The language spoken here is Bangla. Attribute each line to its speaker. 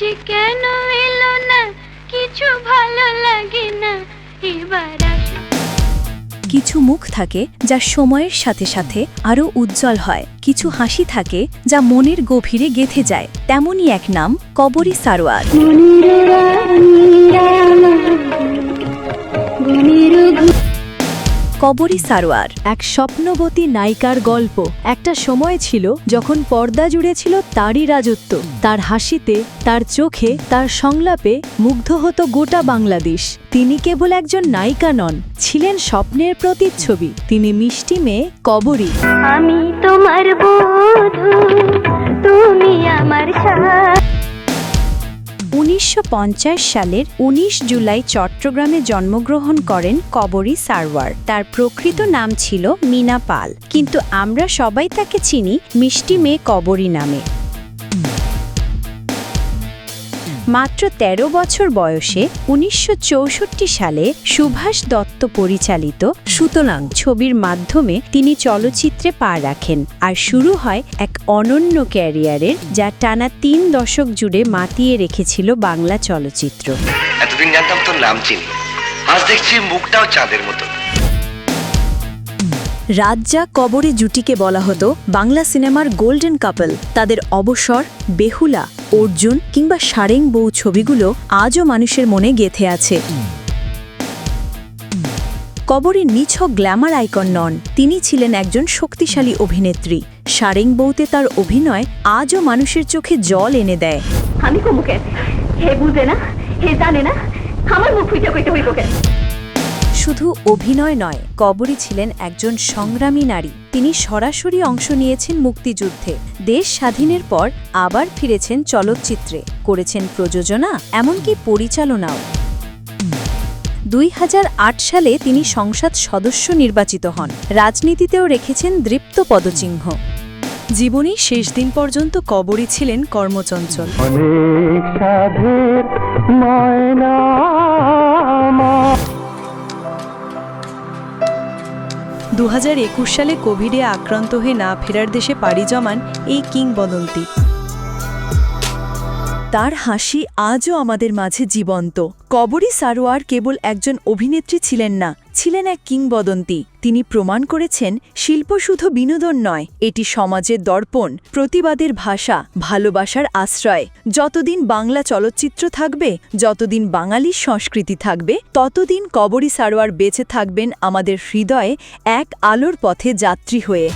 Speaker 1: যে কেন এলো না কিছু ভালো লাগে না এবার
Speaker 2: কিছু মুখ থাকে যা সময়ের সাথে সাথে আরও উজ্জ্বল হয় কিছু হাসি থাকে যা মনের গভীরে গেথে যায় তেমনই এক নাম কবরী সারোয়ার। কবরী সারোয়ার, এক স্বপ্নবতী নায়িকার গল্প। একটা সময় ছিল যখন পর্দা জুড়ে ছিল তারই রাজত্ব। তার হাসিতে, তার চোখে, তার সংলাপে মুগ্ধ হতো গোটা বাংলাদেশ। তিনি কেবল একজন নায়িকা নন, ছিলেন স্বপ্নের প্রতিচ্ছবি। তিনি মিষ্টি মেয়ে, কবরী।
Speaker 1: আমি তোমার তুমি আমার
Speaker 2: উনিশশো পঞ্চাশ সালের ১৯ জুলাই চট্টগ্রামে জন্মগ্রহণ করেন কবরী সারওয়ার। তার প্রকৃত নাম ছিল মিনা পাল। কিন্তু আমরা সবাই তাকে চিনি মিষ্টি মেয়ে কবরী নামে। মাত্র ১৩ বছর বয়সে উনিশশো চৌষট্টি সালে সুভাষ দত্ত পরিচালিত সুতলাং ছবির মাধ্যমে তিনি চলচ্চিত্রে পা রাখেন আর শুরু হয় এক অনন্য ক্যারিয়ারের যা টানা তিন দশক জুড়ে মাতিয়ে রেখেছিল বাংলা চলচ্চিত্র।
Speaker 3: এতদিন জানতাম তোর নাম চিনি। আজ দেখছি মুখটাও চাঁদের মতো।
Speaker 2: রাজ্জা কবরে জুটিকে বলা হতো বাংলা সিনেমার গোল্ডেন কাপল তাদের অবসর বেহুলা। অর্জুন কিংবা সারেং বউ ছবিগুলো আজও মানুষের মনে গেথে আছে। কবরের নিছক গ্ল্যামার আইকন নন, তিনি ছিলেন একজন শক্তিশালী অভিনেত্রী। সারেং বউতে তার অভিনয় আজও মানুষের চোখে জল এনে দেয়।
Speaker 4: আমি কমু কেন হে বুঝে না? হে জানে না? আমার মুখ ফুইটা কইতে হইব কেন
Speaker 2: শুধু অভিনয় নয়, কবরী ছিলেন একজন সংগ্রামী নারী। তিনি সরাসরি অংশ নিয়েছেন মুক্তিযুদ্ধে। দেশ স্বাধীনের পর আবার ফিরেছেন চলচ্চিত্রে। করেছেন প্রযোজনা, এমনকি পরিচালনাও। দুই হাজার আট সালে তিনি সংসদ সদস্য নির্বাচিত হন। রাজনীতিতেও রেখেছেন দৃপ্ত পদচিহ্ন। জীবনী শেষ দিন পর্যন্ত কবরী ছিলেন কর্মচঞ্চল।
Speaker 5: ময়না
Speaker 2: দু হাজার একুশ সালে কোভিডে আক্রান্ত হয়ে না ফেরার দেশে পাড়ি জমান এই কিংবদন্তি। তার হাসি আজও আমাদের মাঝে জীবন্ত। কবরী সারোয়ার কেবল একজন অভিনেত্রী ছিলেন না, ছিলেন এক কিংবদন্তি। তিনি প্রমাণ করেছেন, শিল্প শুধু বিনোদন নয়, এটি সমাজের দর্পণ, প্রতিবাদের ভাষা, ভালোবাসার আশ্রয়। যতদিন বাংলা চলচ্চিত্র থাকবে, যতদিন বাঙালির সংস্কৃতি থাকবে, ততদিন কবরী সারোয়ার বেঁচে থাকবেন আমাদের হৃদয়ে এক আলোর পথে যাত্রী হয়ে।